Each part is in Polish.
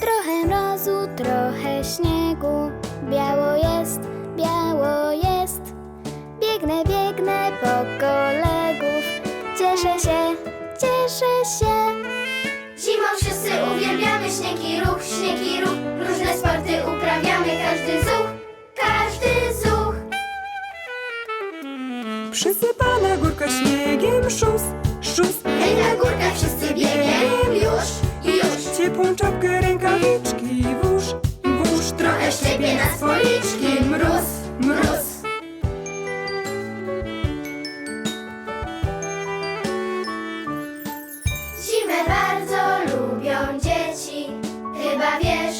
Trochę mrozu, trochę śniegu. Biało jest, biało jest. Biegnę, biegnę po kolegów. Cieszę się, cieszę się. Zimą wszyscy uwielbiamy śnieg i ruch, śnieg i ruch. Różne sporty Przysypana górka śniegiem, szus, szus. Hej, na górkach wszyscy biegiem, już, już. Ciepłą czapkę, rękawiczki, włóż, włóż. Trochę szczepie na policzki, mróz, mróz. Zimę bardzo lubią dzieci. Chyba wiesz,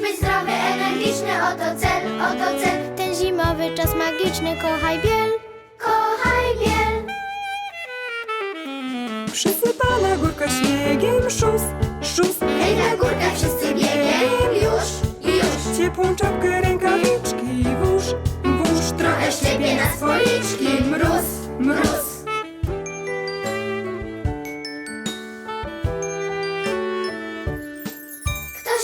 Chcesz być zdrowy, energiczny, oto cel, oto cel. Ten zimowy czas magiczny, kochaj biel. Kochaj biel. Przysypana górka śniegiem, szus, szus. Hej, na górkach wszyscy biegiem, już, już. Ciepłą czapkę, rękawiczki, włóż, włóż. Trochę szczepie na policzki, mróz, mróz.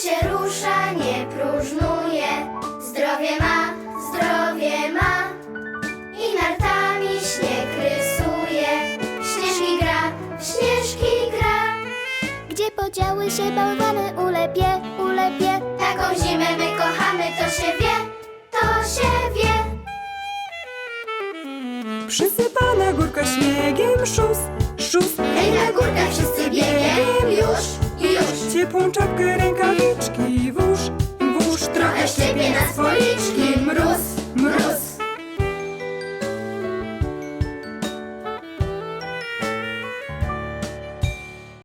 Się rusza, nie próżnuje. Zdrowie ma, zdrowie ma. I nartami śnieg rysuje. Śnieżki gra, w śnieżki gra. Gdzie podziały się bałwany, ulepie, ulepie. Taką zimę my kochamy, to się wie, to się wie. Przysypana górka śniegiem, szus, szus. Hej, na górkach wszyscy biegiem, już, już. Ciepłą czapkę,